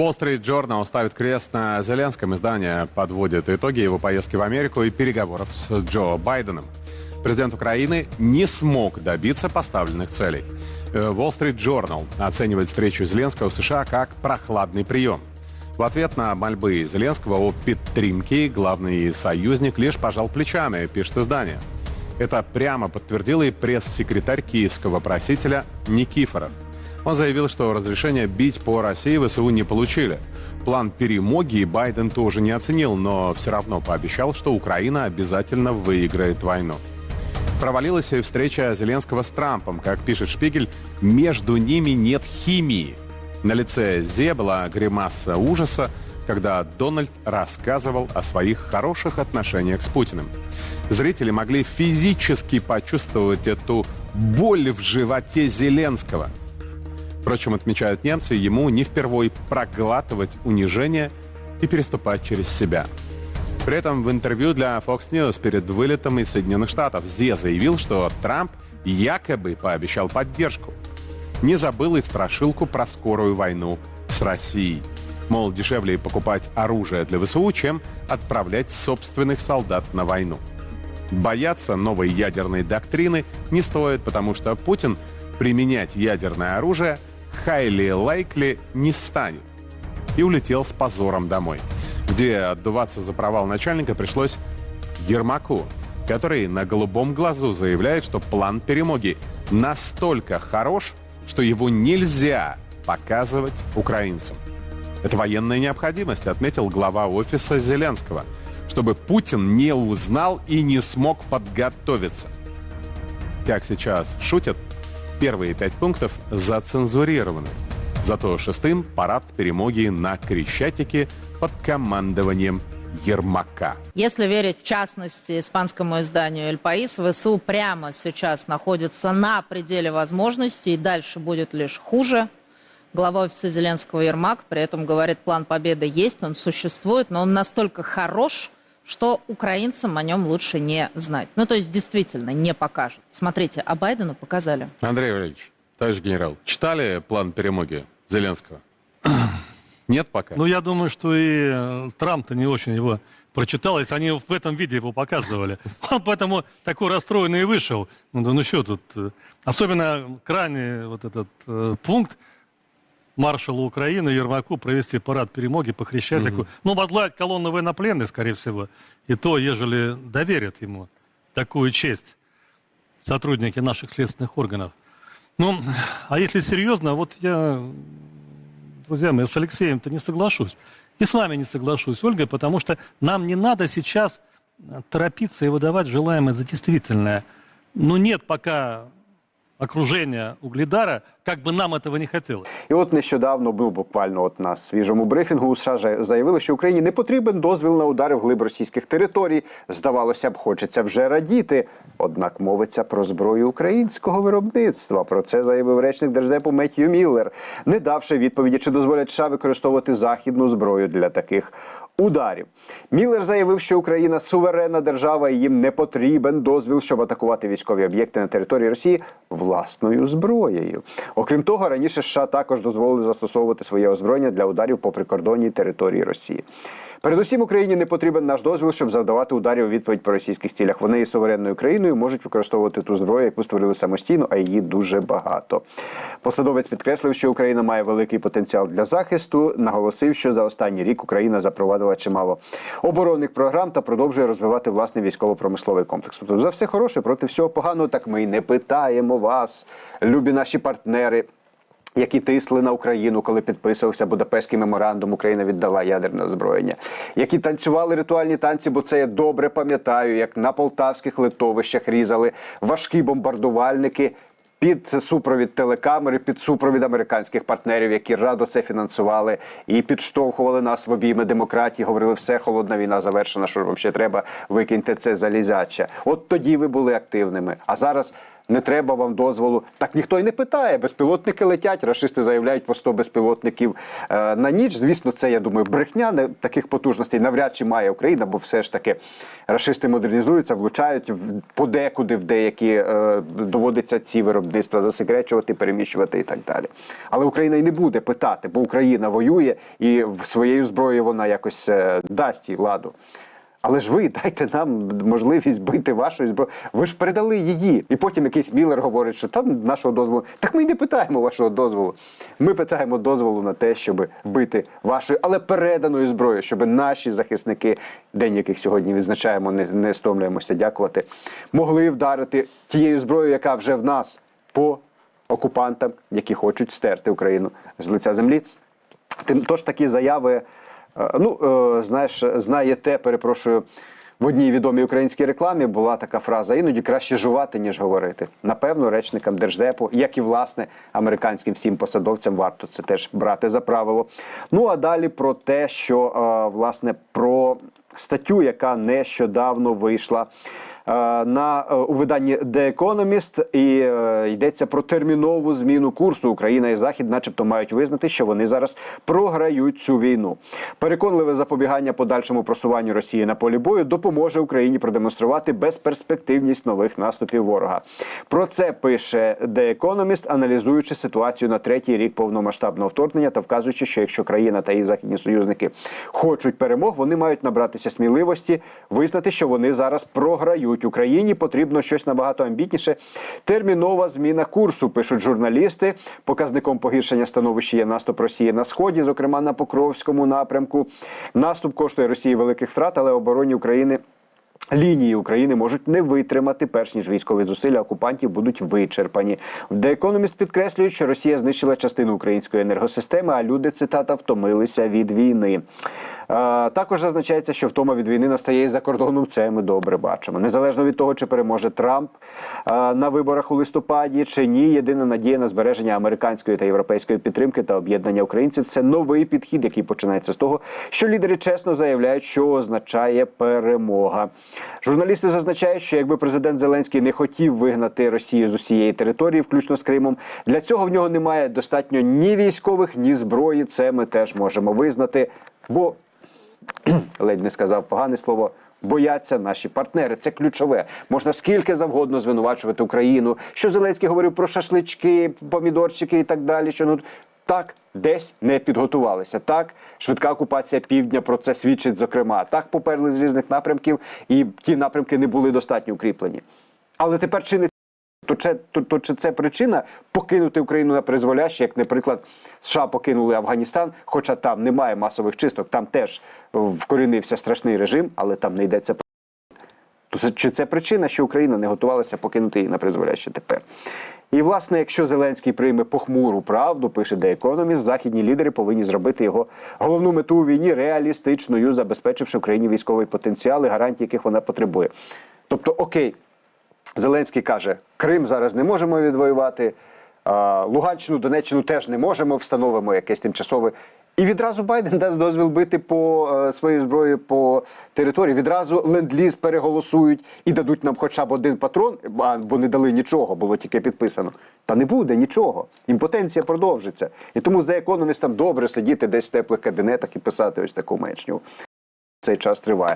Wall Street Journal ставит крест на Зеленском. Издание подводит итоги его поездки в Америку и переговоров с Джо Байденом. Президент Украины не смог добиться поставленных целей. Э, Wall Street Journal оценивает встречу Зеленского в США как прохладный прием. В ответ на мольбы Зеленского о підтримке главный союзник лишь пожал плечами, пишет издание. Это прямо подтвердил и пресс-секретарь киевского просителя Никифоров. Он заявил, что разрешение бить по России ВСУ не получили. План перемоги Байден тоже не оценил, но все равно пообещал, что Украина обязательно выиграет войну. Провалилась и встреча Зеленского с Трампом. Как пишет Шпигель, между ними нет химии. На лице Зе была гримаса ужаса, когда Дональд рассказывал о своих хороших отношениях с Путиным. Зрители могли физически почувствовать эту боль в животе Зеленского. Впрочем, отмечают немцы, ему не впервой проглатывать унижение и переступать через себя. При этом в интервью для Fox News перед вылетом из Соединенных Штатов Зе заявил, что Трамп якобы пообещал поддержку. Не забыл и страшилку про скорую войну с Россией. Мол, дешевле покупать оружие для ВСУ, чем отправлять собственных солдат на войну. Бояться новой ядерной доктрины не стоит, потому что Путин применять ядерное оружие highly likely не станет. И улетел с позором домой, где отдуваться за провал начальника пришлось Ермаку, который на голубом глазу заявляет, что план перемоги настолько хорош, что его нельзя показывать украинцам. Это военная необходимость, отметил глава офиса Зеленского, чтобы Путин не узнал и не смог подготовиться. Как сейчас шутят, первые пять пунктов зацензурированы. Зато шестым парад перемоги на Крещатике под командованием Ермака. Если верить, в частности, испанскому изданию «Эль Паис», ВСУ прямо сейчас находится на пределе возможностей, и дальше будет лишь хуже. Глава офиса Зеленского Ермак при этом говорит, план победы есть, он существует, но он настолько хорош, что украинцам о нем лучше не знать. Ну, то есть, действительно, не покажут. Смотрите, а Байдену показали. Андрей Валерьевич, товарищ генерал, читали план перемоги Зеленского? Нет пока? Ну, я думаю, что и Трамп-то не очень его прочитал, если они в этом виде его показывали. Он поэтому такой расстроенный и вышел. Ну, да ну что тут? э, Особенно крайний вот этот э, пункт маршалу Украины Ермаку провести парад перемоги по Хрещатику. Ну, возглавить колонну военнопленных, скорее всего. И то, ежели доверят ему такую честь сотрудники наших следственных органов. Ну, а если серьезно, вот я друзья мои, с Алексеем-то не соглашусь. И с вами не соглашусь, Ольга, потому что нам не надо сейчас торопиться и выдавать желаемое за действительное. Ну, нет пока окружения Угледара, как бы нам этого не хотелось. І от нещодавно був буквально от на свіжому брифінгу у США заявили, що Україні не потрібен дозвіл на удари в глиб російських територій. Здавалося б, хочеться вже радіти. Однак мовиться про зброю українського виробництва. Про це заявив речник держдепу Меттью Міллер, не давши відповіді, чи дозволять США використовувати західну зброю для таких ударів. Міллер заявив, що Україна суверенна держава і їм не потрібен дозвіл, щоб атакувати військові об'єкти на території Росії власною зброєю. Окрім того, раніше США також дозволили застосовувати своє озброєння для ударів по прикордонній території Росії. Передусім Україні не потрібен наш дозвіл, щоб завдавати ударів у відповідь по російських цілях. Вони є суверенною країною, можуть використовувати ту зброю, яку створили самостійно, а її дуже багато. Посадовець підкреслив, що Україна має великий потенціал для захисту. Наголосив, що за останній рік Україна запровадила чимало оборонних програм та продовжує розвивати власний військово-промисловий комплекс. Тобто за все хороше проти всього поганого. Так ми й не питаємо вас, любі наші партнери. Які тисли на Україну, коли підписувався Будапештський меморандум, Україна віддала ядерне озброєння, які танцювали ритуальні танці, бо це я добре пам'ятаю, як на полтавських литовищах різали важкі бомбардувальники під супровід телекамери, під супровід американських партнерів, які радо це фінансували і підштовхували нас в обійми демократії. Говорили, все холодна війна завершена. Що вам ще треба? Викиньте це залізяче. От тоді ви були активними. А зараз не треба вам дозволу. Так ніхто й не питає. Безпілотники летять. Рашисти заявляють по 100 безпілотників е, на ніч. Звісно, це я думаю, брехня таких потужностей навряд чи має Україна, бо все ж таки рашисти модернізуються, влучають подекуди в деякі е, доводиться ці виробництва засекречувати, переміщувати і так далі. Але Україна і не буде питати, бо Україна воює і своєю зброєю вона якось е, дасть їй ладу. Але ж ви дайте нам можливість бити вашою зброєю. Ви ж передали її. І потім якийсь Міллер говорить, що там нашого дозволу. Так ми не питаємо вашого дозволу. Ми питаємо дозволу на те, щоб бити вашою, але переданою зброєю, щоб наші захисники, день яких сьогодні відзначаємо, не, не стомлюємося дякувати, могли вдарити тією зброєю, яка вже в нас по окупантам, які хочуть стерти Україну з лиця землі. Тим тож такі заяви, ну е, знаєш, знаєте, перепрошую. В одній відомій українській рекламі була така фраза: іноді краще жувати, ніж говорити. Напевно, речникам держдепу, як і власне американським всім посадовцям, варто це теж брати за правило. Ну а далі про те, що е, власне про статтю, яка нещодавно вийшла е, на е, у виданні The Economist, і е, йдеться про термінову зміну курсу. Україна і Захід, начебто, мають визнати, що вони зараз програють цю війну. Переконливе запобігання подальшому просуванню Росії на полі бою допоможе Україні продемонструвати безперспективність нових наступів ворога. Про це пише The Economist, аналізуючи ситуацію на третій рік повномасштабного вторгнення та вказуючи, що якщо країна та її західні союзники хочуть перемог, вони мають набратися сміливості, визнати, що вони зараз програють Україні. Потрібно щось набагато амбітніше. Термінова зміна курсу пишуть журналісти. Показником погіршення становища є наступ Росії на сході, зокрема на Покровському напрямку. Наступ коштує Росії великих втрат, але обороні України. Лінії України можуть не витримати, перш ніж військові зусилля окупантів будуть вичерпані. В The Economist підкреслюють, що Росія знищила частину української енергосистеми, а люди цитата втомилися від війни. Також зазначається, що втома від війни настає і за кордоном. Це ми добре бачимо. Незалежно від того, чи переможе Трамп на виборах у листопаді чи ні. Єдина надія на збереження американської та європейської підтримки та об'єднання українців це новий підхід, який починається з того, що лідери чесно заявляють, що означає перемога. Журналісти зазначають, що якби президент Зеленський не хотів вигнати Росію з усієї території, включно з Кримом, для цього в нього немає достатньо ні військових, ні зброї. Це ми теж можемо визнати. Бо ледь не сказав погане слово. Бояться наші партнери. Це ключове. Можна скільки завгодно звинувачувати Україну. Що Зеленський говорив про шашлички, помідорчики і так далі. Що ну так десь не підготувалися. Так, швидка окупація півдня про це свідчить. Зокрема, так поперли з різних напрямків, і ті напрямки не були достатньо укріплені. Але тепер чи не то, це, то, то чи це причина покинути Україну на призволяще, як, наприклад, США покинули Афганістан, хоча там немає масових чисток, там теж вкорінився страшний режим, але там не йдеться про. То чи це причина, що Україна не готувалася покинути її на призволяще тепер? І, власне, якщо Зеленський прийме похмуру правду, пише The Economist, західні лідери повинні зробити його головну мету у війні реалістичною, забезпечивши Україні військовий потенціал і гарантії, яких вона потребує. Тобто, окей, Зеленський каже: Крим зараз не можемо відвоювати, Луганщину, Донеччину теж не можемо, встановимо якесь тимчасове. І відразу Байден дасть дозвіл бити по е, своїй зброї по території. Відразу ленд-ліз переголосують і дадуть нам хоча б один патрон, бо не дали нічого, було тільки підписано. Та не буде нічого. Імпотенція продовжиться. І тому за економістам добре сидіти десь в теплих кабінетах і писати ось таку мечню. Цей час триває.